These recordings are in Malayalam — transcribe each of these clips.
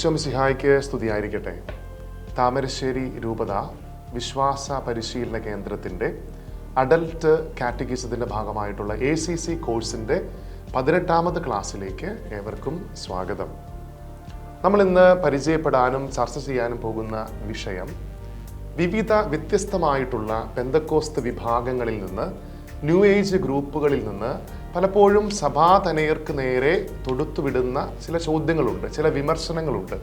ഈശോമിസിഹായ്ക്ക് സ്തുതിയായിരിക്കട്ടെ. താമരശ്ശേരി രൂപത വിശ്വാസ പരിശീലന കേന്ദ്രത്തിന്റെ അഡൽട്ട് കാറ്റഗിസത്തിന്റെ ഭാഗമായിട്ടുള്ള എ സി സി കോഴ്സിന്റെ പതിനെട്ടാമത് ക്ലാസ്സിലേക്ക് ഏവർക്കും സ്വാഗതം. നമ്മൾ ഇന്ന് പരിചയപ്പെടാനും ചർച്ച ചെയ്യാനും പോകുന്ന വിഷയം വിവിധ വ്യത്യസ്തമായിട്ടുള്ള പെന്തക്കോസ്ത് വിഭാഗങ്ങളിൽ നിന്ന് ന്യൂ ഏജ് ഗ്രൂപ്പുകളിൽ നിന്ന് പലപ്പോഴും സഭാതനയർക്ക് നേരെ തൊടുത്തുവിടുന്ന ചില ചോദ്യങ്ങളുണ്ട് ചില വിമർശനങ്ങളുണ്ട്.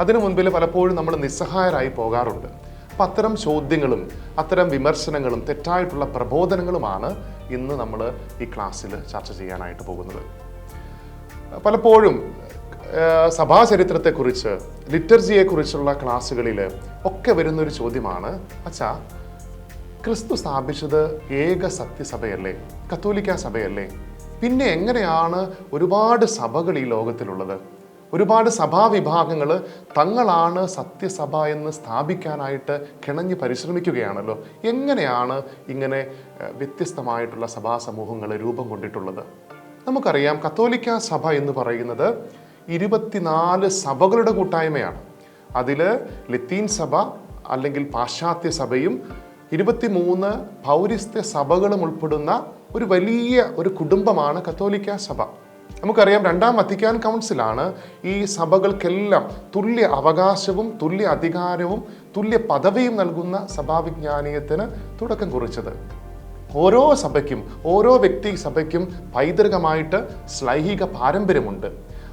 അതിനു മുൻപിൽ പലപ്പോഴും നമ്മൾ നിസ്സഹായരായി പോകാറുണ്ട്. അപ്പം അത്തരം ചോദ്യങ്ങളും അത്തരം വിമർശനങ്ങളും തെറ്റായിട്ടുള്ള പ്രബോധനങ്ങളുമാണ് ഇന്ന് നമ്മൾ ഈ ക്ലാസ്സിൽ ചർച്ച ചെയ്യാനായിട്ട് പോകുന്നത്. പലപ്പോഴും സഭാ സഭാചരിത്രത്തെക്കുറിച്ച് ലിറ്റർജിയെക്കുറിച്ചുള്ള ക്ലാസ്സുകളിൽ ഒക്കെ വരുന്നൊരു ചോദ്യമാണ് അച്ഛാ ക്രിസ്തു സ്ഥാപിച്ചത് ഏക സത്യസഭയല്ലേ? കത്തോലിക്ക സഭയല്ലേ? പിന്നെ എങ്ങനെയാണ് ഒരുപാട് സഭകൾ ഈ ലോകത്തിലുള്ളത്? ഒരുപാട് സഭാവിഭാഗങ്ങൾ തങ്ങളാണ് സത്യസഭ എന്ന് സ്ഥാപിക്കാനായിട്ട് കിണഞ്ഞ് പരിശ്രമിക്കുകയാണല്ലോ. എങ്ങനെയാണ് ഇങ്ങനെ വ്യത്യസ്തമായിട്ടുള്ള സഭാ സമൂഹങ്ങൾ രൂപം കൊണ്ടിട്ടുള്ളത്? നമുക്കറിയാം കത്തോലിക്ക സഭ എന്ന് പറയുന്നത് ഇരുപത്തിനാല് സഭകളുടെ കൂട്ടായ്മയാണ്. അതിൽ ലത്തീൻ സഭ അല്ലെങ്കിൽ പാശ്ചാത്യ സഭയും ഇരുപത്തിമൂന്ന് പൗരസ്ത്യ സഭകളും ഉൾപ്പെടുന്ന ഒരു വലിയ ഒരു കുടുംബമാണ് കത്തോലിക്ക സഭ. നമുക്കറിയാം രണ്ടാം വത്തിക്കാൻ കൗൺസിലാണ് ഈ സഭകൾക്കെല്ലാം തുല്യ അവകാശവും തുല്യ അധികാരവും തുല്യ പദവിയും നൽകുന്ന സഭാവിജ്ഞാനീയത്തിന് തുടക്കം കുറിച്ചത്. ഓരോ സഭയ്ക്കും ഓരോ വ്യക്തി സഭയ്ക്കും പൈതൃകമായിട്ട് ശ്ലൈഹിക പാരമ്പര്യമുണ്ട്.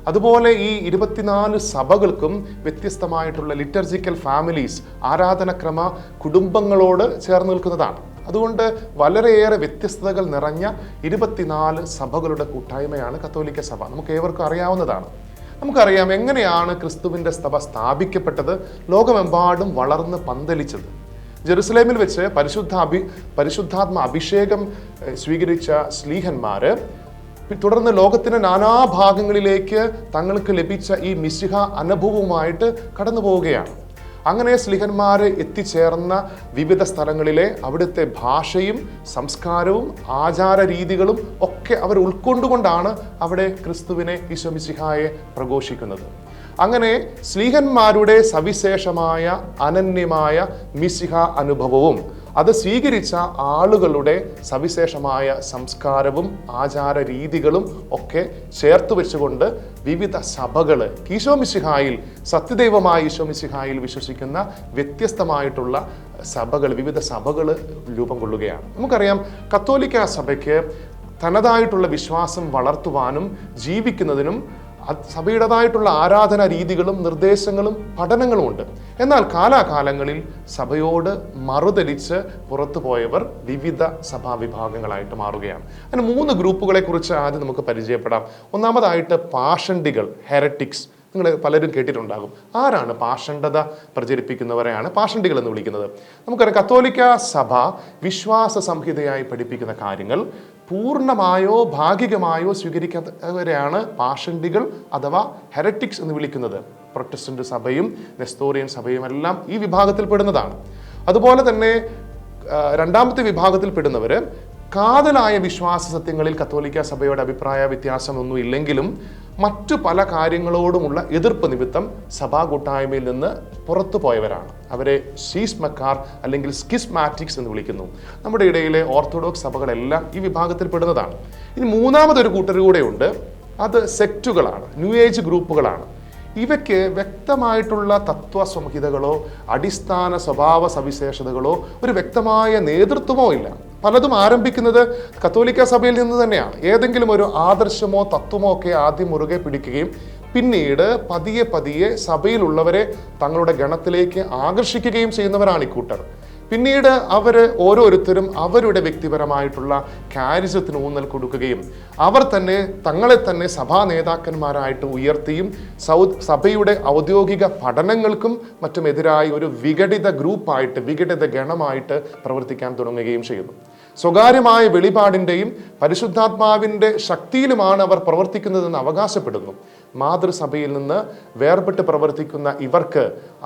അതുപോലെ ഈ ഇരുപത്തിനാല് സഭകൾക്കും വ്യത്യസ്തമായിട്ടുള്ള ലിറ്റർജിക്കൽ ഫാമിലീസ് ആരാധനക്രമ കുടുംബങ്ങളോട് ചേർന്ന് നിൽക്കുന്നതാണ്. അതുകൊണ്ട് വളരെയേറെ വ്യത്യസ്തതകൾ നിറഞ്ഞ ഇരുപത്തിനാല് സഭകളുടെ കൂട്ടായ്മയാണ് കത്തോലിക്ക സഭ. നമുക്ക് ഏവർക്കും അറിയാവുന്നതാണ്. നമുക്കറിയാം എങ്ങനെയാണ് ക്രിസ്തുവിന്റെ സഭ സ്ഥാപിക്കപ്പെട്ടത് ലോകമെമ്പാടും വളർന്ന് പന്തലിച്ചത്. ജെറുസലേമിൽ വെച്ച് പരിശുദ്ധ അഭി പരിശുദ്ധാത്മ അഭിഷേകം സ്വീകരിച്ച സ്ലീഹന്മാര് തുടർന്ന് ലോകത്തിന്റെ നാനാഭാഗങ്ങളിലേക്ക് തങ്ങൾക്ക് ലഭിച്ച ഈ മിശിഹ അനുഭവവുമായിട്ട് കടന്നു പോവുകയാണ് അങ്ങനെ സ്ലിഹന്മാർ എത്തിച്ചേർന്ന വിവിധ സ്ഥലങ്ങളിലെ അവിടുത്തെ ഭാഷയും സംസ്കാരവും ആചാര രീതികളും ഒക്കെ അവർ ഉൾക്കൊണ്ടുകൊണ്ടാണ് അവിടെ ക്രിസ്തുവിനെ ഈശോ മിശിഹായെ പ്രഘോഷിക്കുന്നത്. അങ്ങനെ സ്ലീഹന്മാരുടെ സവിശേഷമായ അനന്യമായ മിശിഹ അനുഭവവും അത് സ്വീകരിച്ച ആളുകളുടെ സവിശേഷമായ സംസ്കാരവും ആചാര രീതികളും ഒക്കെ ചേർത്ത് വെച്ചുകൊണ്ട് വിവിധ സഭകൾ ഈശോ മിശിഹായിൽ സത്യദൈവമായ ഈശോ മിശിഹായിൽ വിശ്വസിക്കുന്ന വ്യത്യസ്തമായിട്ടുള്ള സഭകൾ വിവിധ സഭകൾ രൂപം കൊള്ളുകയാണ്. നമുക്കറിയാം കത്തോലിക്ക സഭയ്ക്ക് തനതായിട്ടുള്ള വിശ്വാസം വളർത്തുവാനും ജീവിക്കുന്നതിനും സഭയുടേതായിട്ടുള്ള ആരാധന രീതികളും നിർദ്ദേശങ്ങളും പഠനങ്ങളും ഉണ്ട്. എന്നാൽ കാലാകാലങ്ങളിൽ സഭയോട് മറുതലിച്ച് പുറത്തു പോയവർ വിവിധ സഭാ വിഭാഗങ്ങളായിട്ട് മാറുകയാണ്. അങ്ങനെ മൂന്ന് ഗ്രൂപ്പുകളെ കുറിച്ച് ആദ്യം നമുക്ക് പരിചയപ്പെടാം. ഒന്നാമതായിട്ട് പാഷണ്ടികൾ ഹെററ്റിക്സ് നിങ്ങൾ പലരും കേട്ടിട്ടുണ്ടാകും. ആരാണ് പാഷണ്ഡത പ്രചരിപ്പിക്കുന്നവരെയാണ് പാഷണ്ടികൾ എന്ന് വിളിക്കുന്നത്? നമുക്കറിയാം കത്തോലിക്ക സഭ വിശ്വാസ സംഹിതയായി പഠിപ്പിക്കുന്ന കാര്യങ്ങൾ പൂർണമായോ ഭാഗികമായോ സ്വീകരിക്കാത്തവരെയാണ് പാഷണ്ടികൾ അഥവാ ഹെററ്റിക്സ് എന്ന് വിളിക്കുന്നത്. പ്രൊട്ടസ്റ്റന്റ് സഭയും നെസ്തോറിയൻ സഭയും എല്ലാം ഈ വിഭാഗത്തിൽപ്പെടുന്നതാണ് അതുപോലെ തന്നെ രണ്ടാമത്തെ വിഭാഗത്തിൽപ്പെടുന്നവർ കാതലായ വിശ്വാസ സത്യങ്ങളിൽ കത്തോലിക്ക സഭയുടെ അഭിപ്രായ വ്യത്യാസമൊന്നും ഇല്ലെങ്കിലും മറ്റു പല കാര്യങ്ങളോടുമുള്ള എതിർപ്പ് നിമിത്തം സഭാ കൂട്ടായ്മയിൽ നിന്ന് പുറത്തു പോയവരാണ് അവരെ ഷീസ്മക്കാർ അല്ലെങ്കിൽ സ്കിസ്മാറ്റിക്സ് എന്ന് വിളിക്കുന്നു. നമ്മുടെ ഇടയിലെ ഓർത്തഡോക്സ് സഭകളെല്ലാം ഈ വിഭാഗത്തിൽ പെടുന്നതാണ്. ഇനി മൂന്നാമതൊരു കൂട്ടർ കൂടെയുണ്ട്. അത് സെക്റ്റുകളാണ്. New age ഗ്രൂപ്പുകളാണ്. ഇവയ്ക്ക് വ്യക്തമായിട്ടുള്ള തത്വസംഹിതകളോ അടിസ്ഥാന സ്വഭാവ സവിശേഷതകളോ ഒരു വ്യക്തമായ നേതൃത്വമോ ഇല്ല. പലതും ആരംഭിക്കുന്നത് കത്തോലിക്ക സഭയിൽ നിന്ന് തന്നെയാണ്. ഏതെങ്കിലും ഒരു ആദർശമോ തത്വമോ ഒക്കെ ആദ്യം മുറുകെ പിടിക്കുകയും പിന്നീട് പതിയെ പതിയെ സഭയിലുള്ളവരെ തങ്ങളുടെ ഗണത്തിലേക്ക് ആകർഷിക്കുകയും ചെയ്യുന്നവരാണ് ഇക്കൂട്ടർ പിന്നീട് അവർ ഓരോരുത്തരും അവരുടെ വ്യക്തിപരമായിട്ടുള്ള കാരിസത്തിന് ഊന്നൽ കൊടുക്കുകയും അവർ തന്നെ തങ്ങളെ തന്നെ സഭാ നേതാക്കന്മാരായിട്ട് ഉയർത്തിയും സൗ സഭയുടെ ഔദ്യോഗിക പഠനങ്ങൾക്കും മറ്റുമെതിരായി ഒരു വിഘടിത ഗ്രൂപ്പായിട്ട് വിഘടിത ഗണമായിട്ട് പ്രവർത്തിക്കാൻ തുടങ്ങുകയും ചെയ്യുന്നു. സ്വകാര്യമായ വെളിപാടിന്റെയും പരിശുദ്ധാത്മാവിന്റെ ശക്തിയിലുമാണ് അവർ പ്രവർത്തിക്കുന്നതെന്ന് അവകാശപ്പെടുന്നു. മാതൃസഭയിൽ നിന്ന് വേർപെട്ട് പ്രവർത്തിക്കുന്ന ഇവർക്ക്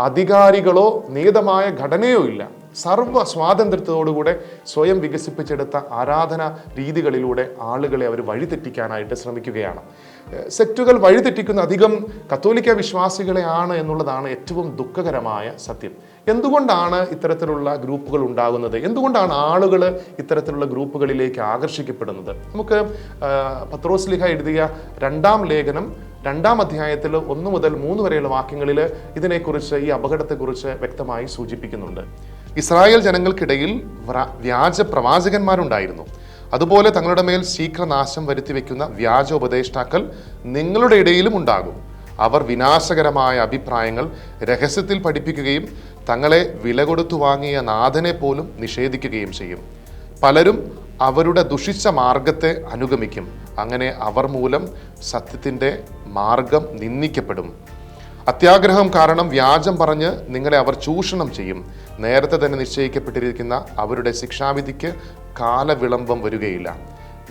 അധികാരികളോ നിയതമായ ഘടനയോ ഇല്ല. സർവ സ്വാതന്ത്ര്യത്തോടുകൂടെ സ്വയം വികസിപ്പിച്ചെടുത്ത ആരാധന രീതികളിലൂടെ ആളുകളെ അവർ വഴിതെറ്റിക്കാനായിട്ട് ശ്രമിക്കുകയാണ്. സെറ്റുകൾ വഴിതെറ്റിക്കുന്ന അധികം കത്തോലിക്ക വിശ്വാസികളെയാണ് എന്നുള്ളതാണ് ഏറ്റവും ദുഃഖകരമായ സത്യം. എന്തുകൊണ്ടാണ് ഇത്തരത്തിലുള്ള ഗ്രൂപ്പുകൾ ഉണ്ടാകുന്നത്? എന്തുകൊണ്ടാണ് ആളുകൾ ഇത്തരത്തിലുള്ള ഗ്രൂപ്പുകളിലേക്ക് ആകർഷിക്കപ്പെടുന്നത്? നമുക്ക് പത്രോസ്ലിഹ പത്രോസ് ലിഹ എഴുതിയ രണ്ടാം ലേഖനം രണ്ടാം അധ്യായത്തിൽ ഒന്ന് മുതൽ മൂന്ന് വരെയുള്ള വാക്യങ്ങളിൽ ഇതിനെക്കുറിച്ച് ഈ അപകടത്തെക്കുറിച്ച് വ്യക്തമായി സൂചിപ്പിക്കുന്നുണ്ട്. ഇസ്രായേൽ ജനങ്ങൾക്കിടയിൽ വ്യാജ പ്രവാചകന്മാരുണ്ടായിരുന്നു. അതുപോലെ തങ്ങളുടെ മേൽ ശീഘ്രനാശം വരുത്തി വെക്കുന്ന വ്യാജ ഉപദേഷ്ടാക്കൾ നിങ്ങളുടെ ഇടയിലും ഉണ്ടാകും. അവർ വിനാശകരമായ അഭിപ്രായങ്ങൾ രഹസ്യത്തിൽ പഠിപ്പിക്കുകയും തങ്ങളെ വില കൊടുത്തു വാങ്ങിയ നാഥനെ പോലും നിഷേധിക്കുകയും ചെയ്യും. പലരും അവരുടെ ദുഷിച്ച മാർഗത്തെ അനുഗമിക്കും. അങ്ങനെ അവർ മൂലം സത്യത്തിന്റെ മാർഗം നിന്ദിക്കപ്പെടും. അത്യാഗ്രഹം കാരണം വ്യാജം പറഞ്ഞ് നിങ്ങളെ അവർ ചൂഷണം ചെയ്യും. നേരത്തെ തന്നെ നിശ്ചയിക്കപ്പെട്ടിരിക്കുന്ന അവരുടെ ശിക്ഷാവിധിക്ക് കാലവിളംബം വരികയില്ല.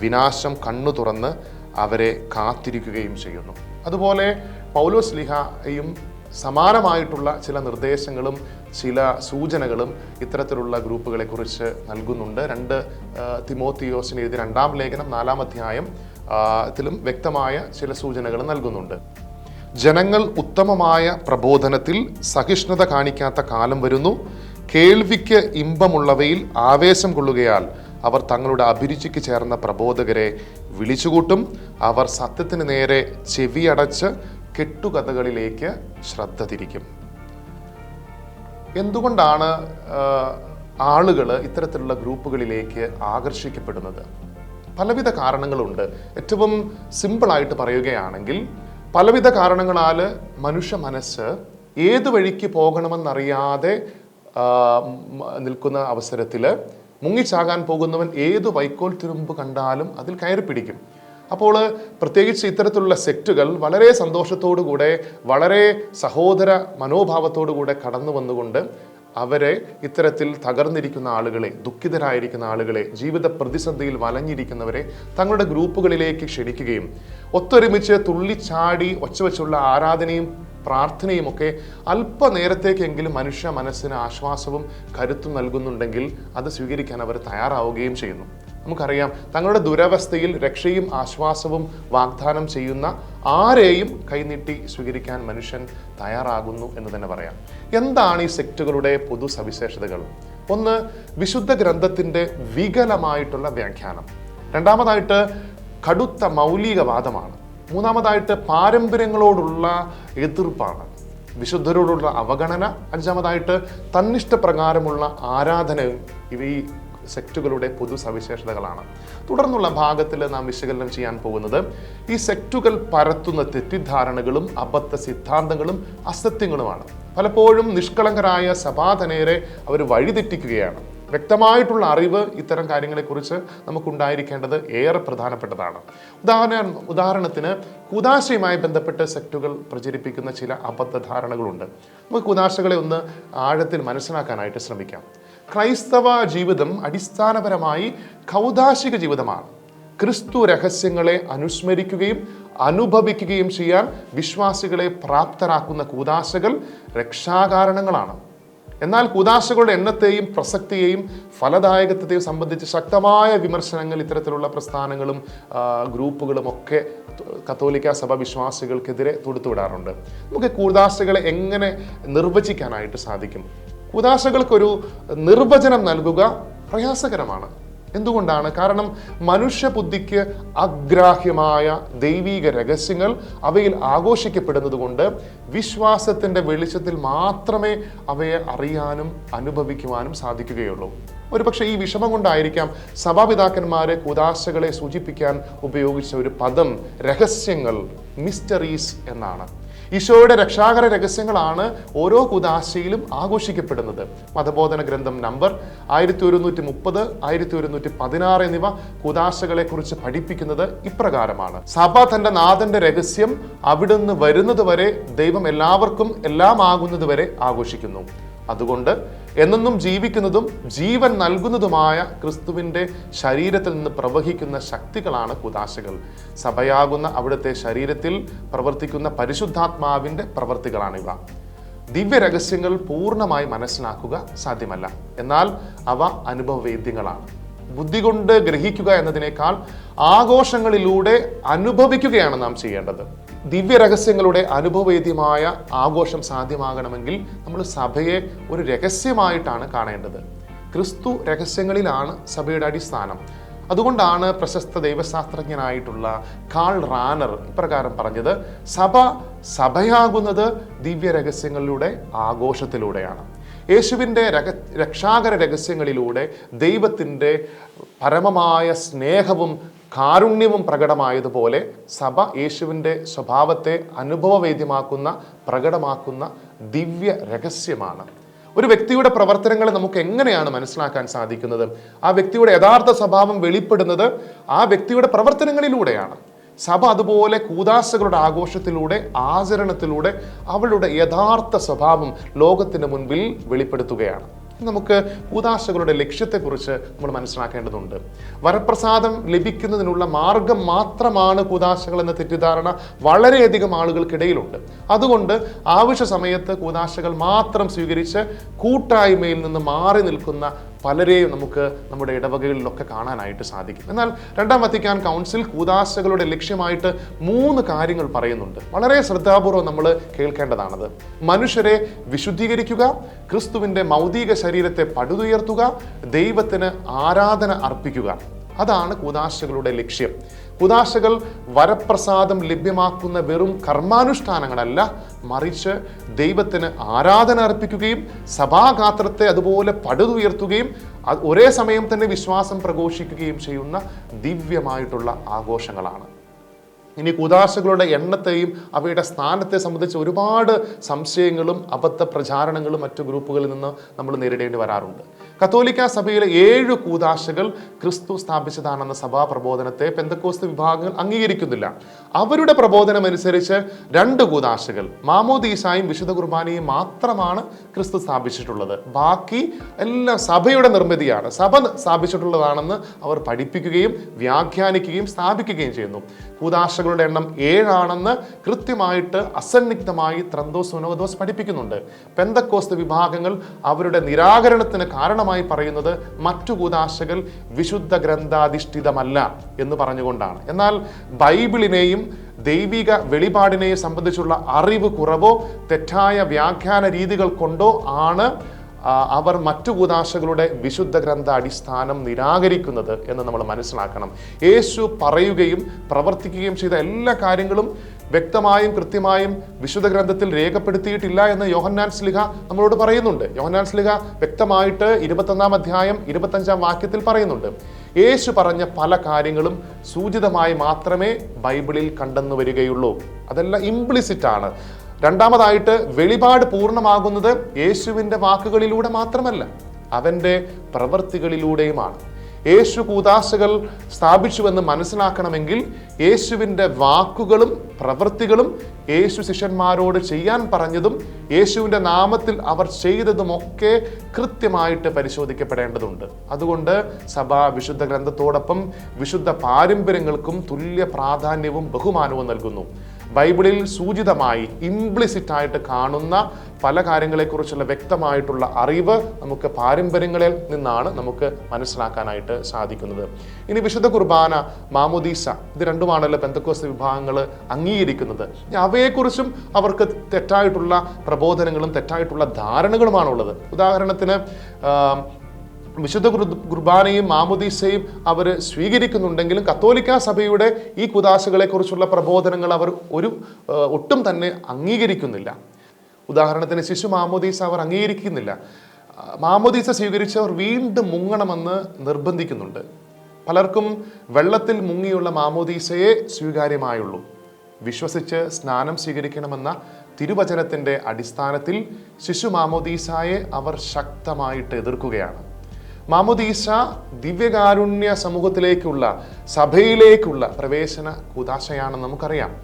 വിനാശം കണ്ണു തുറന്ന് അവരെ കാത്തിരിക്കുകയും ചെയ്യുന്നു. അതുപോലെ പൗലോസ് ലിഹയും സമാനമായിട്ടുള്ള ചില നിർദ്ദേശങ്ങളും ചില സൂചനകളും ഇത്തരത്തിലുള്ള ഗ്രൂപ്പുകളെ കുറിച്ച് നൽകുന്നുണ്ട്. രണ്ട് തിമോത്തിയോസിന് എഴുതിയ രണ്ടാം ലേഖനം നാലാം അധ്യായം ത്തിലും വ്യക്തമായ ചില സൂചനകൾ നൽകുന്നുണ്ട്. ജനങ്ങൾ ഉത്തമമായ പ്രബോധനത്തിൽ സഹിഷ്ണുത കാണിക്കാത്ത കാലം വരുന്നു. കേൾവിക്ക് ഇമ്പമുള്ളവയിൽ ആവേശം കൊള്ളുകയാൽ അവർ തങ്ങളുടെ അഭിരുചിക്ക് ചേർന്ന പ്രബോധകരെ വിളിച്ചുകൂട്ടും. അവർ സത്യത്തിന് നേരെ ചെവിയടച്ച് കെട്ടുകഥകളിലേക്ക് ശ്രദ്ധ തിരിക്കും. എന്തുകൊണ്ടാണ് ആളുകൾ ഇത്തരത്തിലുള്ള ഗ്രൂപ്പുകളിലേക്ക് ആകർഷിക്കപ്പെടുന്നത്? പലവിധ കാരണങ്ങളുണ്ട്. ഏറ്റവും സിമ്പിളായിട്ട് പറയുകയാണെങ്കിൽ പലവിധ കാരണങ്ങളാൽ മനുഷ്യ മനസ്സ് ഏത് വഴിക്ക് പോകണമെന്നറിയാതെ നിൽക്കുന്ന അവസരത്തിൽ മുങ്ങിച്ചാകാൻ പോകുന്നവൻ ഏത് വൈക്കോൽ തുരുമ്പ് കണ്ടാലും അതിൽ കയറി പിടിക്കും അപ്പോൾ പ്രത്യേകിച്ച് ഇത്തരത്തിലുള്ള സെറ്റുകൾ വളരെ സന്തോഷത്തോടുകൂടെ വളരെ സഹോദര മനോഭാവത്തോടുകൂടെ കടന്നു വന്നുകൊണ്ട് അവരെ ഇത്തരത്തിൽ തകർന്നിരിക്കുന്ന ആളുകളെ ദുഃഖിതരായിരിക്കുന്ന ആളുകളെ ജീവിത പ്രതിസന്ധിയിൽ വലഞ്ഞിരിക്കുന്നവരെ തങ്ങളുടെ ഗ്രൂപ്പുകളിലേക്ക് ക്ഷണിക്കുകയും ഒത്തൊരുമിച്ച് തുള്ളിച്ചാടി ഒച്ചവെച്ചുള്ള ആരാധനയും പ്രാർത്ഥനയും ഒക്കെ അല്പനേരത്തേക്കെങ്കിലും മനുഷ്യ മനസ്സിന് ആശ്വാസവും കരുത്തും നൽകുന്നുണ്ടെങ്കിൽ അത് സ്വീകരിക്കാൻ അവർ തയ്യാറാവുകയും ചെയ്യുന്നു. നമുക്കറിയാം തങ്ങളുടെ ദുരവസ്ഥയിൽ രക്ഷയും ആശ്വാസവും വാഗ്ദാനം ചെയ്യുന്ന ആരെയും കൈനീട്ടി സ്വീകരിക്കാൻ മനുഷ്യൻ തയ്യാറാകുന്നു എന്ന് തന്നെ പറയാം. എന്താണ് ഈ സെക്റ്റുകളുടെ പൊതു സവിശേഷതകൾ? ഒന്ന് വിശുദ്ധ ഗ്രന്ഥത്തിന്റെ വികലമായിട്ടുള്ള വ്യാഖ്യാനം. രണ്ടാമതായിട്ട് കടുത്ത മൗലികവാദമാണ്. മൂന്നാമതായിട്ട് പാരമ്പര്യങ്ങളോടുള്ള എതിർപ്പാണ്. വിശുദ്ധരോടുള്ള അവഗണന. അഞ്ചാമതായിട്ട് തന്നിഷ്ടപ്രകാരമുള്ള ആരാധനയും ഇവ ഈ സെക്റ്റുകളുടെ പൊതു സവിശേഷതകളാണ്. തുടർന്നുള്ള ഭാഗത്തിൽ നാം വിശകലനം ചെയ്യാൻ പോകുന്നത് ഈ സെക്റ്റുകൾ പരത്തുന്ന തെറ്റിദ്ധാരണകളും അബദ്ധ സിദ്ധാന്തങ്ങളും അസത്യങ്ങളുമാണ്. പലപ്പോഴും നിഷ്കളങ്കരായ സഭാധനേരെ അവർ വഴിതെറ്റിക്കുകയാണ്. വ്യക്തമായിട്ടുള്ള അറിവ് ഇത്തരം കാര്യങ്ങളെക്കുറിച്ച് നമുക്കുണ്ടായിരിക്കേണ്ടത് ഏറെ പ്രധാനപ്പെട്ടതാണ്. ഉദാഹരണ ഉദാഹരണത്തിന് കുദാശയുമായി ബന്ധപ്പെട്ട് സെക്റ്റുകൾ പ്രചരിപ്പിക്കുന്ന ചില അബദ്ധധാരണകളുണ്ട്. നമുക്ക് കുദാശകളെ ഒന്ന് ആഴത്തിൽ മനസ്സിലാക്കാനായിട്ട് ശ്രമിക്കാം. ക്രൈസ്തവ ജീവിതം അടിസ്ഥാനപരമായി കൗദാശിക ജീവിതമാണ്. ക്രിസ്തു രഹസ്യങ്ങളെ അനുസ്മരിക്കുകയും അനുഭവിക്കുകയും ചെയ്യാൻ വിശ്വാസികളെ പ്രാപ്തരാക്കുന്ന കൂതാശകൾ രക്ഷാകാരണങ്ങളാണ്. എന്നാൽ കൂതാശകളുടെ എണ്ണത്തെയും പ്രസക്തിയെയും ഫലദായകത്വത്തെയും സംബന്ധിച്ച് ശക്തമായ വിമർശനങ്ങൾ ഇത്തരത്തിലുള്ള പ്രസ്ഥാനങ്ങളും ഗ്രൂപ്പുകളും ഒക്കെ കത്തോലിക്ക സഭ വിശ്വാസികൾക്കെതിരെ തൊടുത്തുവിടാറുണ്ട് നമുക്ക് കൂതാശകളെ എങ്ങനെ നിർവചിക്കാനായിട്ട് സാധിക്കും? കൂതാശകൾക്കൊരു നിർവചനം നൽകുക പ്രയാസകരമാണ്. എന്തുകൊണ്ടാണ്? കാരണം മനുഷ്യബുദ്ധിക്ക് അഗ്രാഹ്യമായ ദൈവീക രഹസ്യങ്ങൾ അവയിൽ ആഘോഷിക്കപ്പെടുന്നത് കൊണ്ട് വിശ്വാസത്തിന്റെ വെളിച്ചത്തിൽ മാത്രമേ അവയെ അറിയാനും അനുഭവിക്കുവാനും സാധിക്കുകയുള്ളൂ. ഒരുപക്ഷെ ഈ വിഷമം കൊണ്ടായിരിക്കാം സഭാപിതാക്കന്മാർ കുദാശകളെ സൂചിപ്പിക്കാൻ ഉപയോഗിച്ച ഒരു പദം രഹസ്യങ്ങൾ മിസ്റ്ററീസ് എന്നാണ്. ഈശോയുടെ രക്ഷാകര രഹസ്യങ്ങളാണ് ഓരോ കുദാശയിലും ആഘോഷിക്കപ്പെടുന്നത്. മതബോധന ഗ്രന്ഥം നമ്പർ ആയിരത്തി ഒരുന്നൂറ്റി മുപ്പത് ആയിരത്തി ഒരുന്നൂറ്റി പതിനാറ് എന്നിവ കുദാശകളെ കുറിച്ച് പഠിപ്പിക്കുന്നത് ഇപ്രകാരമാണ്. സഭ തന്റെ നാഥന്റെ രഹസ്യം അവിടുന്ന് വരുന്നത് വരെ ദൈവം എല്ലാവർക്കും എല്ലാം ആകുന്നത് വരെ ആഘോഷിക്കുന്നു. അതുകൊണ്ട് എന്നെന്നും ജീവിക്കുന്നതും ജീവൻ നൽകുന്നതുമായ ക്രിസ്തുവിന്റെ ശരീരത്തിൽ നിന്ന് പ്രവഹിക്കുന്ന ശക്തികളാണ് കുദാശകൾ. സഭയാകുന്ന അവിടുത്തെ ശരീരത്തിൽ പ്രവർത്തിക്കുന്ന പരിശുദ്ധാത്മാവിന്റെ പ്രവർത്തികളാണിവ. ദിവ്യരഹസ്യങ്ങൾ പൂർണമായി മനസ്സിലാക്കുക സാധ്യമല്ല. എന്നാൽ അവ അനുഭവവേദ്യങ്ങളാണ്. ബുദ്ധി കൊണ്ട് ഗ്രഹിക്കുക എന്നതിനേക്കാൾ ആഘോഷങ്ങളിലൂടെ അനുഭവിക്കുകയാണ് നാം ചെയ്യേണ്ടത്. ദിവ്യ രഹസ്യങ്ങളുടെ അനുഭവവേദ്യമായ ആഘോഷം സാധ്യമാകണമെങ്കിൽ നമ്മൾ സഭയെ ഒരു രഹസ്യമായിട്ടാണ് കാണേണ്ടത്. ക്രിസ്തു രഹസ്യങ്ങളിലാണ് സഭയുടെ അടിസ്ഥാനം. അതുകൊണ്ടാണ് പ്രശസ്ത ദൈവശാസ്ത്രജ്ഞനായിട്ടുള്ള കാൾ റാനർ ഇപ്രകാരം പറഞ്ഞത് സഭ സഭയാകുന്നത് ദിവ്യ രഹസ്യങ്ങളിലൂടെ ആഘോഷത്തിലൂടെയാണ്. യേശുവിന്റെ രഹ രക്ഷാകര രഹസ്യങ്ങളിലൂടെ ദൈവത്തിന്റെ പരമമായ സ്നേഹവും കാരുണ്യവും പ്രകടമായതുപോലെ സഭ യേശുവിന്റെ സ്വഭാവത്തെ അനുഭവവേദ്യമാക്കുന്ന പ്രകടമാക്കുന്ന ദിവ്യ രഹസ്യമാണ്. ഒരു വ്യക്തിയുടെ പ്രവർത്തനങ്ങളെ നമുക്ക് എങ്ങനെയാണ് മനസ്സിലാക്കാൻ സാധിക്കുന്നത്? ആ വ്യക്തിയുടെ യഥാർത്ഥ സ്വഭാവം വെളിപ്പെടുന്നത് ആ വ്യക്തിയുടെ പ്രവർത്തനങ്ങളിലൂടെയാണ്. സഭ അതുപോലെ കൂതാശകളുടെ ആഘോഷത്തിലൂടെ ആചരണത്തിലൂടെ അവളുടെ യഥാർത്ഥ സ്വഭാവം ലോകത്തിന് മുൻപിൽ വെളിപ്പെടുത്തുകയാണ്. നമുക്ക് കൂതാശകളുടെ ലക്ഷ്യത്തെക്കുറിച്ച് നമ്മൾ മനസ്സിലാക്കേണ്ടതുണ്ട്. വരപ്രസാദം ലഭിക്കുന്നതിനുള്ള മാർഗം മാത്രമാണ് കൂതാശകൾ എന്ന തെറ്റിദ്ധാരണ വളരെയധികം ആളുകൾക്കിടയിലുണ്ട്. അതുകൊണ്ട് ആവശ്യ സമയത്ത് കൂതാശകൾ മാത്രം സ്വീകരിച്ച് കൂട്ടായ്മയിൽ നിന്ന് മാറി നിൽക്കുന്ന പലരെയും നമുക്ക് നമ്മുടെ ഇടവകകളിലൊക്കെ കാണാനായിട്ട് സാധിക്കും. എന്നാൽ രണ്ടാം വത്തിക്കാൻ കൗൺസിൽ കൂതാശകളുടെ ലക്ഷ്യമായിട്ട് മൂന്ന് കാര്യങ്ങൾ പറയുന്നുണ്ട്. വളരെ ശ്രദ്ധാപൂർവം നമ്മൾ കേൾക്കേണ്ടതാണത്. മനുഷ്യരെ വിശുദ്ധീകരിക്കുക ക്രിസ്തുവിന്റെ മൗതിക ശരീരത്തെ പടുതുയർത്തുക ദൈവത്തിന് ആരാധന അർപ്പിക്കുക. അതാണ് കൂതാശകളുടെ ലക്ഷ്യം. കുദാശകൾ വരപ്രസാദം ലഭ്യമാക്കുന്ന വെറും കർമാനുഷ്ഠാനങ്ങളല്ല മറിച്ച് ദൈവത്തിന് ആരാധന അർപ്പിക്കുകയും സഭാഗാത്രത്തെ അതുപോലെ പടുതുയർത്തുകയും ഒരേ സമയം തന്നെ വിശ്വാസം പ്രഘോഷിക്കുകയും ചെയ്യുന്ന ദിവ്യമായിട്ടുള്ള ആഘോഷങ്ങളാണ്. ഇനി കുദാശകളുടെ എണ്ണത്തെയും അവയുടെ സ്ഥാനത്തെ സംബന്ധിച്ച് ഒരുപാട് സംശയങ്ങളും അബദ്ധ പ്രചാരണങ്ങളും മറ്റു ഗ്രൂപ്പുകളിൽ നിന്ന് നമ്മൾ നേരിടേണ്ടി വരാറുണ്ട്. കത്തോലിക്ക സഭയിലെ ഏഴ് കൂതാശകൾ ക്രിസ്തു സ്ഥാപിച്ചതാണെന്ന സഭാ പ്രബോധനത്തെ പെന്തക്കോസ്ത് വിഭാഗങ്ങൾ അംഗീകരിക്കുന്നില്ല. അവരുടെ പ്രബോധനമനുസരിച്ച് രണ്ട് കൂതാശകൾ മാമോദീശായും വിശുദ്ധ കുർബാനയും മാത്രമാണ് ക്രിസ്തു സ്ഥാപിച്ചിട്ടുള്ളത്. ബാക്കി എല്ലാം സഭയുടെ നിർമ്മിതിയാണ്. സഭ സ്ഥാപിച്ചിട്ടുള്ളതാണെന്ന് അവർ പഠിപ്പിക്കുകയും വ്യാഖ്യാനിക്കുകയും സ്ഥാപിക്കുകയും ചെയ്യുന്നു. കൂതാശകളുടെ എണ്ണം ഏഴാണെന്ന് കൃത്യമായിട്ട് അസന്നിഗ്ധമായി ത്രന്തോസ് സുനോദോസ് പഠിപ്പിക്കുന്നുണ്ട്. പെന്തക്കോസ്ത് വിഭാഗങ്ങൾ അവരുടെ നിരാകരണത്തിന് കാരണമായി പറയുന്നത് മറ്റു കൂതാശകൾ വിശുദ്ധ ഗ്രന്ഥാധിഷ്ഠിതമല്ല എന്ന് പറഞ്ഞുകൊണ്ടാണ്. എന്നാൽ ബൈബിളിനെയും ദൈവിക വെളിപാടിനെയും സംബന്ധിച്ചുള്ള അറിവ് കുറവോ തെറ്റായ വ്യാഖ്യാന രീതികൾ കൊണ്ടോ ആണ് അവർ മറ്റു കൂതാശകളുടെ വിശുദ്ധ ഗ്രന്ഥ അടിസ്ഥാനം നിരാകരിക്കുന്നത് എന്ന് നമ്മൾ മനസ്സിലാക്കണം. യേശു പറയുകയും പ്രവർത്തിക്കുകയും ചെയ്ത എല്ലാ കാര്യങ്ങളും വ്യക്തമായും കൃത്യമായും വിശുദ്ധ ഗ്രന്ഥത്തിൽ രേഖപ്പെടുത്തിയിട്ടില്ല എന്ന് യോഹന്നാൻ സ്ലിഹ നമ്മളോട് പറയുന്നുണ്ട്. യോഹന്നാൻ സ്ലിഹ വ്യക്തമായിട്ട് ഇരുപത്തൊന്നാം അധ്യായം ഇരുപത്തഞ്ചാം വാക്യത്തിൽ പറയുന്നുണ്ട്. യേശു പറഞ്ഞ പല കാര്യങ്ങളും സൂചിതമായി മാത്രമേ ബൈബിളിൽ കണ്ടെന്നു വരികയുള്ളൂ. അതെല്ലാം ഇംപ്ലിസിറ്റ് ആണ്. രണ്ടാമതായിട്ട് വെളിപാട് പൂർണമാകുന്നത് യേശുവിന്റെ വാക്കുകളിലൂടെ മാത്രമല്ല അവന്റെ പ്രവൃത്തികളിലൂടെയുമാണ്. യേശു കൂതാശകൾ സ്ഥാപിച്ചുവെന്ന് മനസ്സിലാക്കണമെങ്കിൽ യേശുവിന്റെ വാക്കുകളും പ്രവൃത്തികളും യേശു ശിഷ്യന്മാരോട് ചെയ്യാൻ പറഞ്ഞതും യേശുവിന്റെ നാമത്തിൽ അവർ ചെയ്തതുമൊക്കെ കൃത്യമായിട്ട് പരിശോധിക്കപ്പെടേണ്ടതുണ്ട്. അതുകൊണ്ട് സഭ വിശുദ്ധ ഗ്രന്ഥത്തോടൊപ്പം വിശുദ്ധ പാരമ്പര്യങ്ങൾക്കും തുല്യ പ്രാധാന്യവും ബഹുമാനവും നൽകുന്നു. ബൈബിളിൽ സൂചിതമായി ഇംപ്ലിസിറ്റ് ആയിട്ട് കാണുന്ന പല കാര്യങ്ങളെക്കുറിച്ചുള്ള വ്യക്തമായിട്ടുള്ള അറിവ് നമുക്ക് പാരമ്പര്യങ്ങളിൽ നിന്നാണ് നമുക്ക് മനസ്സിലാക്കാനായിട്ട് സാധിക്കുന്നത്. ഇനി വിശുദ്ധ കുർബാന മാമുദീസ ഇത് രണ്ടുമാണല്ലോ പെന്തക്കോസ് വിഭാഗങ്ങൾ അംഗീകരിക്കുന്നത്. അവയെക്കുറിച്ചും അവർക്ക് തെറ്റായിട്ടുള്ള പ്രബോധനങ്ങളും തെറ്റായിട്ടുള്ള ധാരണകളുമാണുള്ളത്. ഉദാഹരണത്തിന് വിശുദ്ധ കുർ- കുർബാനയും മാമുദീസയും അവർ സ്വീകരിക്കുന്നുണ്ടെങ്കിലും കത്തോലിക്ക സഭയുടെ ഈ കുദാശകളെ കുറിച്ചുള്ള പ്രബോധനങ്ങൾ അവർ ഒരു ഒട്ടും തന്നെ അംഗീകരിക്കുന്നില്ല. ഉദാഹരണത്തിന് ശിശു മാമോദീസ അവർ അംഗീകരിക്കുന്നില്ല. മാമോദീസ സ്വീകരിച്ചവർ വീണ്ടും മുങ്ങണമെന്ന് നിർബന്ധിക്കുന്നുണ്ട്. പലർക്കും വെള്ളത്തിൽ മുങ്ങിയുള്ള മാമോദീസയെ സ്വീകാര്യമായുള്ളൂ. വിശ്വസിച്ച് സ്നാനം സ്വീകരിക്കണമെന്ന തിരുവചനത്തിന്റെ അടിസ്ഥാനത്തിൽ ശിശു മാമോദീസായെ അവർ ശക്തമായിട്ട് എതിർക്കുകയാണ്. മാമോദീസ ദിവ്യകാരുണ്യ സമൂഹത്തിലേക്കുള്ള സഭയിലേക്കുള്ള പ്രവേശന കൂതാശയാണെന്ന് നമുക്കറിയാം.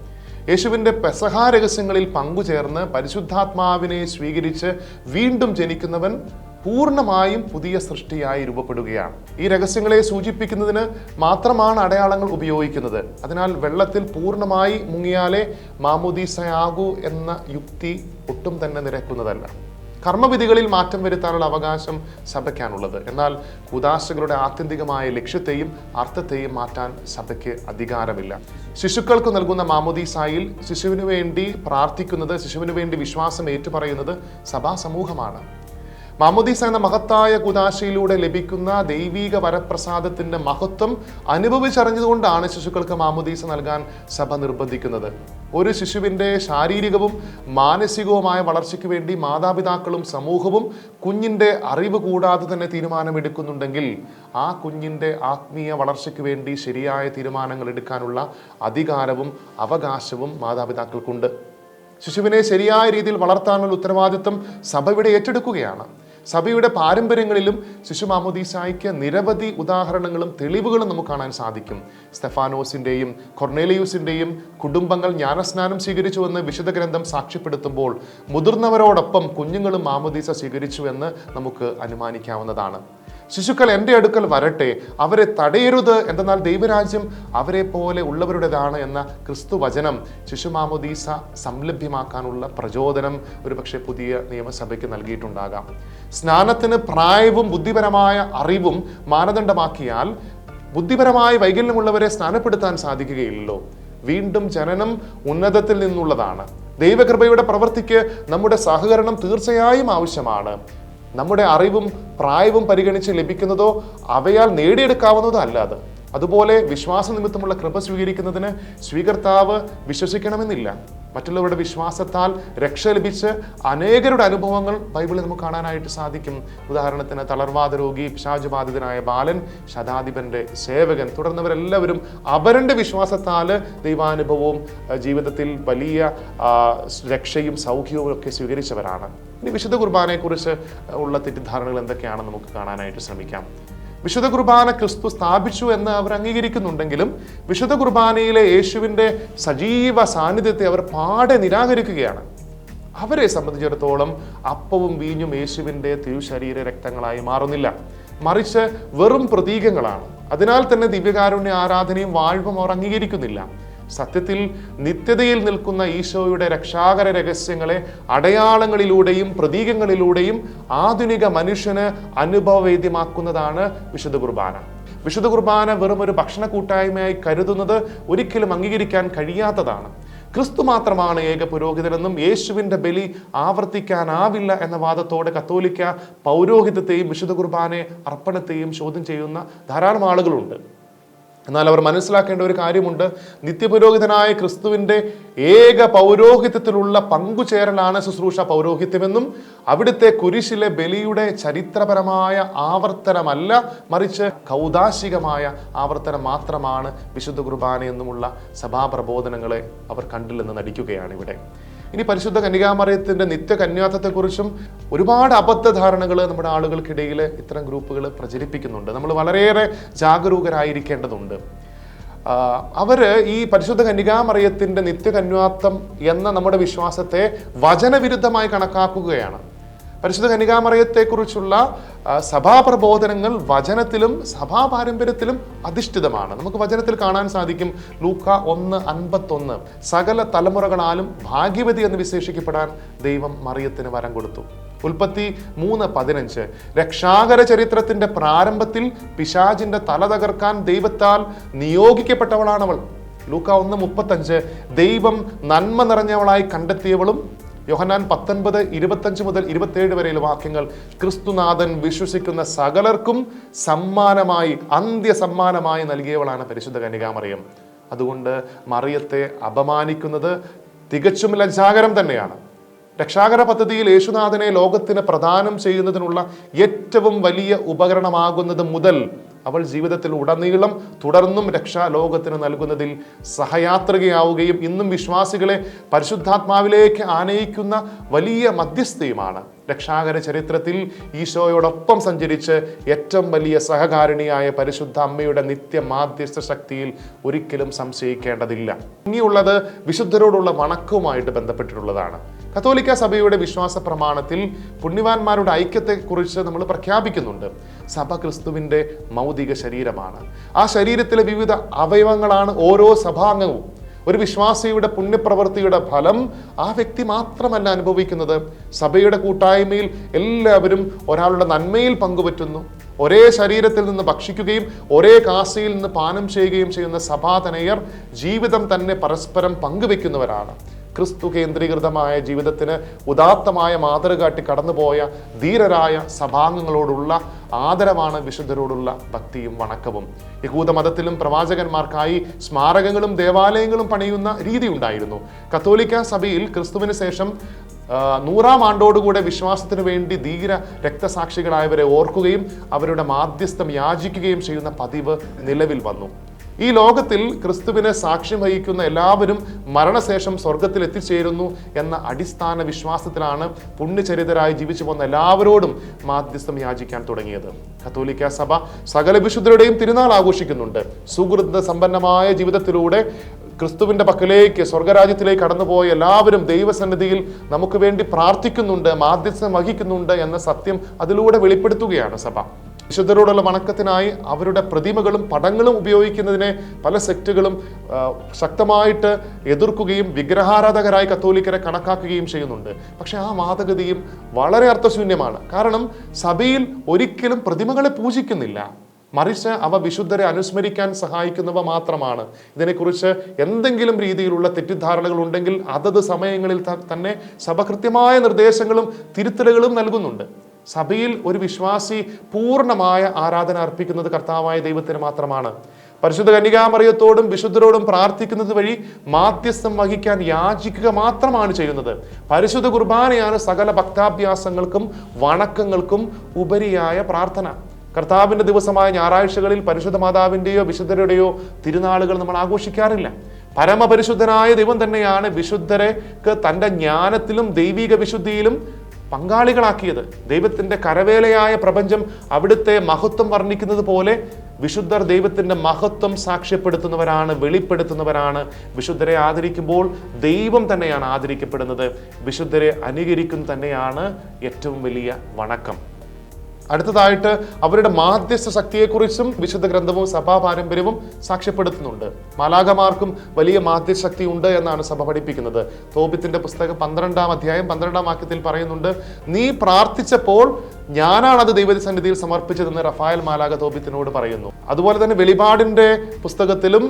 യേശുവിന്റെ പെസഹാ രഹസ്യങ്ങളിൽ പങ്കുചേർന്ന് പരിശുദ്ധാത്മാവിനെ സ്വീകരിച്ച് വീണ്ടും ജനിക്കുന്നവൻ പൂർണമായും പുതിയ സൃഷ്ടിയായി രൂപപ്പെടുകയാണ്. ഈ രഹസ്യങ്ങളെ സൂചിപ്പിക്കുന്നതിന് മാത്രമാണ് അടയാളങ്ങൾ ഉപയോഗിക്കുന്നത്. അതിനാൽ വെള്ളത്തിൽ പൂർണമായി മുങ്ങിയാലേ മാമുദീസയാകൂ എന്ന യുക്തി ഒട്ടും തന്നെ നിരക്കുന്നതല്ല. കർമ്മവിധികളിൽ മാറ്റം വരുത്താനുള്ള അവകാശം സഭയ്ക്കാണുള്ളത്. എന്നാൽ കൂതാശകളുടെ ആത്യന്തികമായ ലക്ഷ്യത്തെയും അർത്ഥത്തെയും മാറ്റാൻ സഭയ്ക്ക് അധികാരമില്ല. ശിശുക്കൾക്ക് നൽകുന്ന മാമോദീസായിൽ ശിശുവിനു വേണ്ടി പ്രാർത്ഥിക്കുന്നത് ശിശുവിനു വേണ്ടി വിശ്വാസം ഏറ്റുപറയുന്നത് സഭാ സമൂഹമാണ് മാമോദീസ എന്ന മഹത്തായ കുദാശയിലൂടെ ലഭിക്കുന്ന ദൈവീക വരപ്രസാദത്തിന്റെ മഹത്വം അനുഭവിച്ചറിഞ്ഞതുകൊണ്ടാണ് ശിശുക്കൾക്ക് മാമോദീസ നൽകാൻ സഭ നിർബന്ധിക്കുന്നത്. ഒരു ശിശുവിന്റെ ശാരീരികവും മാനസികവുമായ വളർച്ചയ്ക്ക് വേണ്ടി മാതാപിതാക്കളും സമൂഹവും കുഞ്ഞിന്റെ അറിവ് കൂടാതെ തന്നെ തീരുമാനമെടുക്കുന്നുണ്ടെങ്കിൽ ആ കുഞ്ഞിന്റെ ആത്മീയ വളർച്ചയ്ക്ക് വേണ്ടി ശരിയായ തീരുമാനങ്ങൾ എടുക്കാനുള്ള അധികാരവും അവകാശവും മാതാപിതാക്കൾക്കുണ്ട്. ശിശുവിനെ ശരിയായ രീതിയിൽ വളർത്താനുള്ള ഉത്തരവാദിത്വം സഭ ഏറ്റെടുക്കുകയാണ്. സഭയുടെ പാരമ്പര്യങ്ങളിലും ശിശു മാമോദീസായിക്ക് നിരവധി ഉദാഹരണങ്ങളും തെളിവുകളും നമുക്ക് കാണാൻ സാധിക്കും. സ്തെഫാനോസിന്റെയും കൊർണേലിയൂസിന്റെയും കുടുംബങ്ങൾ ജ്ഞാനസ്നാനം സ്വീകരിച്ചുവെന്ന് വിശുദ്ധ ഗ്രന്ഥം സാക്ഷ്യപ്പെടുത്തുമ്പോൾ മുതിർന്നവരോടൊപ്പം കുഞ്ഞുങ്ങളും മാമോദീസ സ്വീകരിച്ചു എന്ന് നമുക്ക് അനുമാനിക്കാവുന്നതാണ്. ശിശുക്കൾ എന്റെ അടുക്കൽ വരട്ടെ അവരെ തടയരുത് എന്തെന്നാൽ ദൈവരാജ്യം അവരെ പോലെ ഉള്ളവരുടേതാണ് എന്ന ക്രിസ്തു വചനം ശിശുമാമോദീസ സംലഭ്യമാക്കാനുള്ള പ്രചോദനം ഒരുപക്ഷെ പുതിയ നിയമസഭയ്ക്ക് നൽകിയിട്ടുണ്ടാകാം. സ്നാനത്തിന് പ്രായവും ബുദ്ധിപരമായ അറിവും മാനദണ്ഡമാക്കിയാൽ ബുദ്ധിപരമായ വൈകല്യമുള്ളവരെ സ്നാനപ്പെടുത്താൻ സാധിക്കുകയില്ലല്ലോ. വീണ്ടും ജനനം ഉന്നതത്തിൽ നിന്നുള്ളതാണ്. ദൈവകൃപയുടെ പ്രവൃത്തിക്ക് നമ്മുടെ സഹകരണം തീർച്ചയായും ആവശ്യമാണ്. നമ്മുടെ അറിവും പ്രായവും പരിഗണിച്ച് ലഭിക്കുന്നതോ അവയാൽ നേടിയെടുക്കാവുന്നതോ അല്ലാതെ അത്. അതുപോലെ വിശ്വാസ നിമിത്തമുള്ള കൃപ സ്വീകരിക്കുന്നതിന് സ്വീകർത്താവ് വിശ്വസിക്കണമെന്നില്ല. മറ്റുള്ളവരുടെ വിശ്വാസത്താൽ രക്ഷ ലഭിച്ച് അനേകരുടെ അനുഭവങ്ങൾ ബൈബിളിൽ നമുക്ക് കാണാനായിട്ട് സാധിക്കും. ഉദാഹരണത്തിന് തളർവാദ രോഗി പിശാചുബാധിതനായ ബാലൻ ശതാധിപന്റെ സേവകൻ തുടർന്നവരെല്ലാവരും അവരുടെ വിശ്വാസത്താൽ ദൈവാനുഭവവും ജീവിതത്തിൽ വലിയ രക്ഷയും സൗഖ്യവും ഒക്കെ സ്വീകരിച്ചവരാണ്. ഇനി വിശുദ്ധ കുർബാനയെക്കുറിച്ച് ഉള്ള തെറ്റിദ്ധാരണകൾ എന്തൊക്കെയാണെന്ന് നമുക്ക് കാണാനായിട്ട് ശ്രമിക്കാം. വിശുദ്ധ കുർബാന ക്രിസ്തു സ്ഥാപിച്ചു എന്ന് അവർ അംഗീകരിക്കുന്നുണ്ടെങ്കിലും വിശുദ്ധ കുർബാനയിലെ യേശുവിന്റെ സജീവ സാന്നിധ്യത്തെ അവർ പാടെ നിരാകരിക്കുകയാണ്. അവരെ സംബന്ധിച്ചിടത്തോളം അപ്പവും വീഞ്ഞും യേശുവിന്റെ തിരുശരീര രക്തങ്ങളായി മാറുന്നില്ല. മറിച്ച് വെറും പ്രതീകങ്ങളാണ്. അതിനാൽ തന്നെ ദിവ്യകാരുണ്യ ആരാധനയും വാഴ്വും അവർ അംഗീകരിക്കുന്നില്ല. സത്യത്തിൽ നിത്യതയിൽ നിൽക്കുന്ന ഈശോയുടെ രക്ഷാകര രഹസ്യങ്ങളെ അടയാളങ്ങളിലൂടെയും പ്രതീകങ്ങളിലൂടെയും ആധുനിക മനുഷ്യന് അനുഭവവേദ്യമാക്കുന്നതാണ് വിശുദ്ധ കുർബാന. വിശുദ്ധ കുർബാന വെറും ഒരു ഭക്ഷണ കൂട്ടായ്മയായി കരുതുന്നത് ഒരിക്കലും അംഗീകരിക്കാൻ കഴിയാത്തതാണ്. ക്രിസ്തു മാത്രമാണ് ഏക പുരോഹിതനെന്നും യേശുവിന്റെ ബലി ആവർത്തിക്കാനാവില്ല എന്ന വാദത്തോടെ കത്തോലിക്ക പൗരോഹിതത്തെയും വിശുദ്ധ കുർബാനെ അർപ്പണത്തെയും ചോദ്യം ചെയ്യുന്ന ധാരാളം ആളുകളുണ്ട്. എന്നാൽ അവർ മനസ്സിലാക്കേണ്ട ഒരു കാര്യമുണ്ട്. നിത്യപുരോഹിതനായ ക്രിസ്തുവിന്റെ ഏക പൗരോഹിത്യത്തിലുള്ള പങ്കുചേരലാണ് ശുശ്രൂഷ പൗരോഹിത്യമെന്നും അവിടുത്തെ കുരിശിലെ ബലിയുടെ ചരിത്രപരമായ ആവർത്തനമല്ല മറിച്ച് കൗതാശികമായ ആവർത്തനം മാത്രമാണ് വിശുദ്ധ കുർബാന എന്നുമുള്ള സഭാപ്രബോധനങ്ങളെ അവർ കണ്ടില്ലെന്ന് നടിക്കുകയാണ് ഇവിടെ ഇനി പരിശുദ്ധ കന്യകാമറിയത്തിന്റെ നിത്യ കന്യാത്വത്തെക്കുറിച്ചും ഒരുപാട് അബദ്ധധാരണകൾ നമ്മുടെ ആളുകൾക്കിടയിൽ ഇത്തരം ഗ്രൂപ്പുകൾ പ്രചരിപ്പിക്കുന്നുണ്ട്. നമ്മൾ വളരെയേറെ ജാഗരൂകരായിരിക്കേണ്ടതുണ്ട്. അവർ ഈ പരിശുദ്ധ കന്യകാമറയത്തിന്റെ നിത്യകന്യാത്വം എന്ന നമ്മുടെ വിശ്വാസത്തെ വചനവിരുദ്ധമായി കണക്കാക്കുകയാണ്. പരിശുദ്ധ കനികാമറിയത്തെക്കുറിച്ചുള്ള സഭാപ്രബോധനങ്ങൾ വചനത്തിലും സഭാ പാരമ്പര്യത്തിലും അധിഷ്ഠിതമാണ്. നമുക്ക് വചനത്തിൽ കാണാൻ സാധിക്കും. ലൂക്ക ഒന്ന് അൻപത്തൊന്ന്. സകല തലമുറകളാലും ഭാഗ്യവതി എന്ന് വിശേഷിക്കപ്പെടാൻ ദൈവം മറിയത്തിന് വരം കൊടുത്തു. ഉൽപ്പത്തി മൂന്ന് പതിനഞ്ച്. രക്ഷാകര ചരിത്രത്തിന്റെ പ്രാരംഭത്തിൽ പിശാജിന്റെ തല തകർക്കാൻ ദൈവത്താൽ നിയോഗിക്കപ്പെട്ടവളാണവൾ. ലൂക്ക ഒന്ന് മുപ്പത്തഞ്ച്. ദൈവം നന്മ നിറഞ്ഞവളായി കണ്ടെത്തിയവളും യോഹന്നാൻ പത്തൊൻപത് ഇരുപത്തഞ്ച് മുതൽ ഇരുപത്തേഴ് വരെയുള്ള വാക്യങ്ങൾ ക്രിസ്തുനാഥൻ വിശ്വസിക്കുന്ന സകലർക്കും സമ്മാനമായി അന്ത്യ സമ്മാനമായി നൽകിയവളാണ് പരിശുദ്ധ കന്യകാമറിയം. അതുകൊണ്ട് മറിയത്തെ അപമാനിക്കുന്നത് തികച്ചും ലജ്ജാകരം തന്നെയാണ്. രക്ഷാകര പദ്ധതിയിൽ യേശുനാഥനെ ലോകത്തിന് പ്രദാനം ചെയ്യുന്നതിനുള്ള ഏറ്റവും വലിയ ഉപകരണമാകുന്നത് മുതൽ അവൾ ജീവിതത്തിൽ ഉടനീളം തുടർന്നും രക്ഷാലോകത്തിന് നൽകുന്നതിൽ സഹയാത്രികയാവുകയും ഇന്നും വിശ്വാസികളെ പരിശുദ്ധാത്മാവിലേക്ക് ആനയിക്കുന്ന വലിയ മധ്യസ്ഥയുമാണ്. രക്ഷാകര ചരിത്രത്തിൽ ഈശോയോടൊപ്പം സഞ്ചരിച്ച് ഏറ്റവും വലിയ സഹകാരിണിയായ പരിശുദ്ധ അമ്മയുടെ നിത്യ മാധ്യസ്ഥ ശക്തിയിൽ ഒരിക്കലും സംശയിക്കേണ്ടതില്ല. ഇനിയുള്ളത് വിശുദ്ധരോടുള്ള വണക്കവുമായിട്ട് ബന്ധപ്പെട്ടിട്ടുള്ളതാണ്. കത്തോലിക്ക സഭയുടെ വിശ്വാസ പ്രമാണത്തിൽ പുണ്യവാന്മാരുടെ ഐക്യത്തെക്കുറിച്ച് നമ്മൾ പ്രഖ്യാപിക്കുന്നുണ്ട്. സഭ ക്രിസ്തുവിന്റെ മൗതിക ശരീരമാണ്. ആ ശരീരത്തിലെ വിവിധ അവയവങ്ങളാണ് ഓരോ സഭാംഗവും. ഒരു വിശ്വാസിയുടെ പുണ്യപ്രവൃത്തിയുടെ ഫലം ആ വ്യക്തി മാത്രമല്ല അനുഭവിക്കുന്നത്. സഭയുടെ കൂട്ടായ്മയിൽ എല്ലാവരും ഒരാളുടെ നന്മയിൽ പങ്കുപറ്റുന്നു. ഒരേ ശരീരത്തിൽ നിന്ന് ഭക്ഷിക്കുകയും ഒരേ കാസയിൽ നിന്ന് പാനം ചെയ്യുകയും ചെയ്യുന്ന സഭാതനയർ ജീവിതം തന്നെ പരസ്പരം പങ്കുവെക്കുന്നവരാണ്. ക്രിസ്തു കേന്ദ്രീകൃതമായ ജീവിതത്തിന് ഉദാത്തമായ മാതൃക കാട്ടി കടന്നുപോയ ധീരരായ സഭാംഗങ്ങളോടുള്ള ആദരവാണ് വിശുദ്ധരോടുള്ള ഭക്തിയും വണക്കവും. യഹൂദ മതത്തിലും പ്രവാചകന്മാർക്കായി സ്മാരകങ്ങളും ദേവാലയങ്ങളും പണിയുന്ന രീതി ഉണ്ടായിരുന്നു കത്തോലിക്ക സഭയിൽ ക്രിസ്തുവിന് ശേഷം നൂറാം ആണ്ടോടുകൂടെ വിശ്വാസത്തിനു വേണ്ടി ധീര രക്തസാക്ഷികളായവരെ ഓർക്കുകയും അവരുടെ മാധ്യസ്ഥം യാചിക്കുകയും ചെയ്യുന്ന പതിവ് നിലവിൽ വന്നു. ഈ ലോകത്തിൽ ക്രിസ്തുവിനെ സാക്ഷ്യം വഹിക്കുന്ന എല്ലാവരും മരണശേഷം സ്വർഗത്തിൽ എത്തിച്ചേരുന്നു എന്ന അടിസ്ഥാന വിശ്വാസത്തിലാണ് പുണ്യചരിതരായി ജീവിച്ചു പോകുന്ന എല്ലാവരോടും മാധ്യസ്ഥം യാചിക്കാൻ തുടങ്ങിയത്. കത്തോലിക്ക സഭ സകല വിശുദ്ധരുടെയും തിരുനാൾ ആഘോഷിക്കുന്നുണ്ട്. സുഹൃത സമ്പന്നമായ ജീവിതത്തിലൂടെ ക്രിസ്തുവിന്റെ പക്കലേക്ക് സ്വർഗരാജ്യത്തിലേക്ക് കടന്നുപോയ എല്ലാവരും ദൈവസന്നിധിയിൽ നമുക്ക് വേണ്ടി പ്രാർത്ഥിക്കുന്നുണ്ട് മാധ്യസ്ഥം വഹിക്കുന്നുണ്ട് എന്ന സത്യം അതിലൂടെ വെളിപ്പെടുത്തുകയാണ് സഭ. വിശുദ്ധരോടുള്ള വണക്കത്തിനായി അവരുടെ പ്രതിമകളും പടങ്ങളും ഉപയോഗിക്കുന്നതിനെ പല സെക്റ്റുകളും ശക്തമായിട്ട് എതിർക്കുകയും വിഗ്രഹാരാധകരായി കത്തോലിക്കരെ കണക്കാക്കുകയും ചെയ്യുന്നുണ്ട്. പക്ഷെ ആ വാദഗതിയും വളരെ അർത്ഥശൂന്യമാണ്. കാരണം സഭയിൽ ഒരിക്കലും പ്രതിമകളെ പൂജിക്കുന്നില്ല. മറിച്ച് അവ വിശുദ്ധരെ അനുസ്മരിക്കാൻ സഹായിക്കുന്നവ മാത്രമാണ്. ഇതിനെക്കുറിച്ച് എന്തെങ്കിലും രീതിയിലുള്ള തെറ്റിദ്ധാരണകൾ ഉണ്ടെങ്കിൽ അതത് സമയങ്ങളിൽ തന്നെ സഭ കൃത്യമായ നിർദ്ദേശങ്ങളും തിരുത്തലുകളും നൽകുന്നുണ്ട്. സഭയിൽ ഒരു വിശ്വാസി പൂർണമായ ആരാധന അർപ്പിക്കുന്നത് കർത്താവായ ദൈവത്തിന് മാത്രമാണ്. പരിശുദ്ധ കന്യകാമറിയത്തോടും വിശുദ്ധരോടും പ്രാർത്ഥിക്കുന്നത് വഴി മാധ്യസ്ഥം വഹിക്കാൻ യാചിക്കുക മാത്രമാണ് ചെയ്യുന്നത്. പരിശുദ്ധ കുർബാനയാണ് സകല ഭക്താഭ്യാസങ്ങൾക്കും വണക്കങ്ങൾക്കും ഉപരിയായ പ്രാർത്ഥന. കർത്താവിന്റെ ദിവസമായ ഞായറാഴ്ചകളിൽ പരിശുദ്ധ മാതാവിന്റെയോ വിശുദ്ധരുടെയോ തിരുനാളുകൾ നമ്മൾ ആഘോഷിക്കാറില്ല. പരമപരിശുദ്ധനായ ദൈവം തന്നെയാണ് വിശുദ്ധരെക്ക് തന്റെ ജ്ഞാനത്തിലും ദൈവിക വിശുദ്ധിയിലും പങ്കാളികളാക്കിയത്. ദൈവത്തിന്റെ കരവേലയായ പ്രപഞ്ചം അവിടുത്തെ മഹത്വം വർണിക്കുന്നത് പോലെ വിശുദ്ധർ ദൈവത്തിന്റെ മഹത്വം സാക്ഷ്യപ്പെടുത്തുന്നവരാണ് വെളിപ്പെടുത്തുന്നവരാണ്. വിശുദ്ധരെ ആദരിക്കുമ്പോൾ ദൈവം തന്നെയാണ് ആദരിക്കപ്പെടുന്നത്. വിശുദ്ധരെ അനുകരിക്കുന്നത് തന്നെയാണ് ഏറ്റവും വലിയ വണക്കം. അടുത്തതായിട്ട് അവരുടെ മാധ്യസ്ഥ ശക്തിയെക്കുറിച്ചും വിശുദ്ധ ഗ്രന്ഥവും സഭാ പാരമ്പര്യവും സാക്ഷ്യപ്പെടുത്തുന്നുണ്ട്. മാലാകമാർക്കും വലിയ മാധ്യസ്ഥ ശക്തി ഉണ്ട് എന്നാണ് സഭ പഠിപ്പിക്കുന്നത്. തോപിത്തിന്റെ പുസ്തകം പന്ത്രണ്ടാം അധ്യായം പന്ത്രണ്ടാം വാക്യത്തിൽ പറയുന്നുണ്ട് നീ പ്രാർത്ഥിച്ചപ്പോൾ ഞാനാണ് അത് ദൈവസന്നിധിയിൽ സമർപ്പിച്ചതെന്ന് റഫായൽ മാലാക തോപിത്തിനോട് പറയുന്നു. അതുപോലെ തന്നെ വെളിപാടിന്റെ പുസ്തകത്തിലും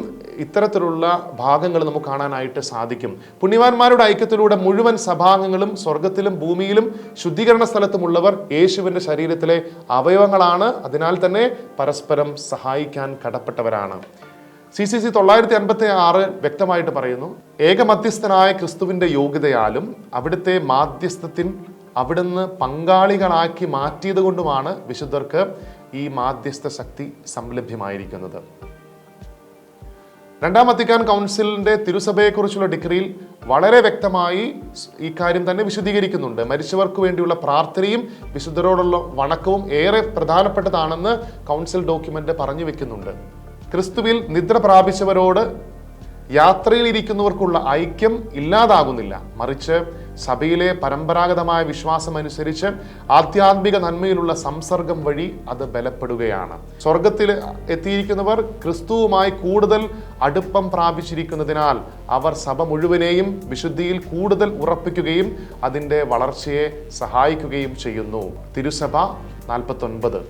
ഇത്തരത്തിലുള്ള ഭാഗങ്ങൾ നമുക്ക് കാണാനായിട്ട് സാധിക്കും. പുണ്യവാന്മാരുടെ ഐക്യത്തിലൂടെ മുഴുവൻ സഭാംഗങ്ങളും സ്വർഗത്തിലും ഭൂമിയിലും ശുദ്ധീകരണ സ്ഥലത്തുമുള്ളവർ യേശുവിന്റെ ശരീരത്തിലെ അവയവങ്ങളാണ്. അതിനാൽ തന്നെ പരസ്പരം സഹായിക്കാൻ കടപ്പെട്ടവരാണ്. സി സി സി തൊള്ളായിരത്തി അൻപത്തി ആറ് വ്യക്തമായിട്ട് പറയുന്നു ഏകമധ്യസ്ഥനായ ക്രിസ്തുവിന്റെ യോഗ്യതയാലും അവിടുത്തെ മാധ്യസ്ഥത്തിൻ അവിടുന്ന് പങ്കാളികളാക്കി മാറ്റിയത് കൊണ്ടുമാണ് വിശുദ്ധർക്ക് ഈ മാധ്യസ്ഥ ശക്തി സംലഭ്യമായിരിക്കുന്നത്. രണ്ടാം വത്തിക്കാൻ കൗൺസിലിന്റെ തിരുസഭയെക്കുറിച്ചുള്ള ഡിഗ്രിയിൽ വളരെ വ്യക്തമായി ഈ കാര്യം തന്നെ വിശദീകരിക്കുന്നുണ്ട്. മരിച്ചവർക്ക് വേണ്ടിയുള്ള പ്രാർത്ഥനയും വിശുദ്ധരോടുള്ള വണക്കവും ഏറെ പ്രധാനപ്പെട്ടതാണെന്ന് കൗൺസിൽ ഡോക്യുമെന്റ് പറഞ്ഞു വെക്കുന്നുണ്ട്. ക്രിസ്തുവിൽ നിദ്ര പ്രാപിച്ചവരോട് യാത്രയിലിരിക്കുന്നവർക്കുള്ള ഐക്യം ഇല്ലാതാകുന്നില്ല. മറിച്ച് സഭയിലെ പരമ്പരാഗതമായ വിശ്വാസം അനുസരിച്ച് ആധ്യാത്മിക നന്മയിലുള്ള സംസർഗം വഴി അത് ബലപ്പെടുകയാണ്. സ്വർഗത്തിൽ എത്തിയിരിക്കുന്നവർ ക്രിസ്തുവുമായി കൂടുതൽ അടുപ്പം പ്രാപിച്ചിരിക്കുന്നതിനാൽ അവർ സഭ മുഴുവനെയും വിശുദ്ധിയിൽ കൂടുതൽ ഉറപ്പിക്കുകയും അതിന്റെ വളർച്ചയെ സഹായിക്കുകയും ചെയ്യുന്നു. തിരുസഭ നാൽപ്പത്തൊൻപത്.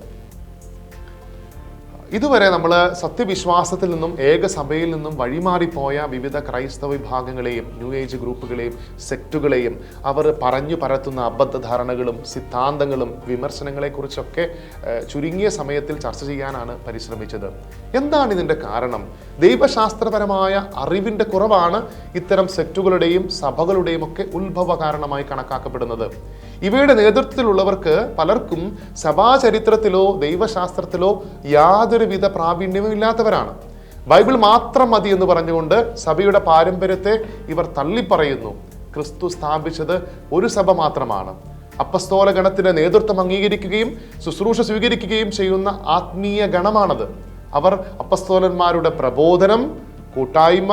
ഇതുവരെ നമ്മൾ സത്യവിശ്വാസത്തിൽ നിന്നും ഏകസഭയിൽ നിന്നും വഴിമാറിപ്പോയ വിവിധ ക്രൈസ്തവ വിഭാഗങ്ങളെയും ന്യൂ ഏജ് ഗ്രൂപ്പുകളെയും സെക്റ്റുകളെയും അവർ പറഞ്ഞു പരത്തുന്ന അബദ്ധധാരണകളും സിദ്ധാന്തങ്ങളും വിമർശനങ്ങളെക്കുറിച്ചൊക്കെ ചുരുങ്ങിയ സമയത്തിൽ ചർച്ച ചെയ്യാനാണ് പരിശ്രമിച്ചത്. എന്താണ് ഇതിന്റെ കാരണം? ദൈവശാസ്ത്രപരമായ അറിവിന്റെ കുറവാണ് ഇത്തരം സെക്റ്റുകളുടെയും സഭകളുടെയും ഒക്കെ ഉത്ഭവ കാരണമായി കണക്കാക്കപ്പെടുന്നത്. ഇവയുടെ നേതൃത്വത്തിലുള്ളവർക്ക് പലർക്കും സഭാചരിത്രത്തിലോ ദൈവശാസ്ത്രത്തിലോ യാതൊരുവിധ പ്രാവീണ്യവും ഇല്ലാത്തവരാണ് ബൈബിൾ മാത്രം മതി എന്ന് പറഞ്ഞുകൊണ്ട് സഭയുടെ പാരമ്പര്യത്തെ ഇവർ തള്ളിപ്പറയുന്നു. ക്രിസ്തു സ്ഥാപിച്ചത് ഒരു സഭ മാത്രമാണ്. അപ്പസ്തോല ഗണത്തിന്റെ നേതൃത്വം അംഗീകരിക്കുകയും ശുശ്രൂഷ സ്വീകരിക്കുകയും ചെയ്യുന്ന ആത്മീയ ഗണമാണത്. അവർ അപ്പസ്തോലന്മാരുടെ പ്രബോധനം കൂട്ടായ്മ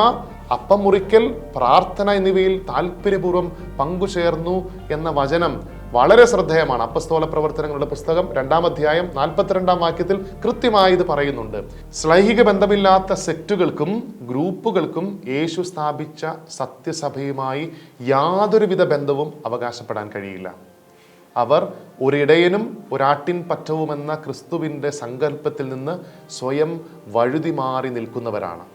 അപ്പം മുറിക്കൽ പ്രാർത്ഥന എന്നിവയിൽ താല്പര്യപൂർവം പങ്കുചേർന്നു എന്ന വചനം വളരെ ശ്രദ്ധേയമാണ്. അപ്പസ്തോല പ്രവർത്തനങ്ങളുടെ പുസ്തകം രണ്ടാം അധ്യായം നാൽപ്പത്തിരണ്ടാം വാക്യത്തിൽ കൃത്യമായി ഇത് പറയുന്നുണ്ട്. സ്ലൈഹിക ബന്ധമില്ലാത്ത സെറ്റുകൾക്കും ഗ്രൂപ്പുകൾക്കും യേശു സ്ഥാപിച്ച സത്യസഭയുമായി യാതൊരുവിധ ബന്ധവും അവകാശപ്പെടാൻ കഴിയില്ല. അവർ ഒരിടയനും ഒരാട്ടിൻ പറ്റവുമെന്ന ക്രിസ്തുവിന്റെ സങ്കല്പത്തിൽ നിന്ന് സ്വയം വഴുതി മാറി നിൽക്കുന്നവരാണ്.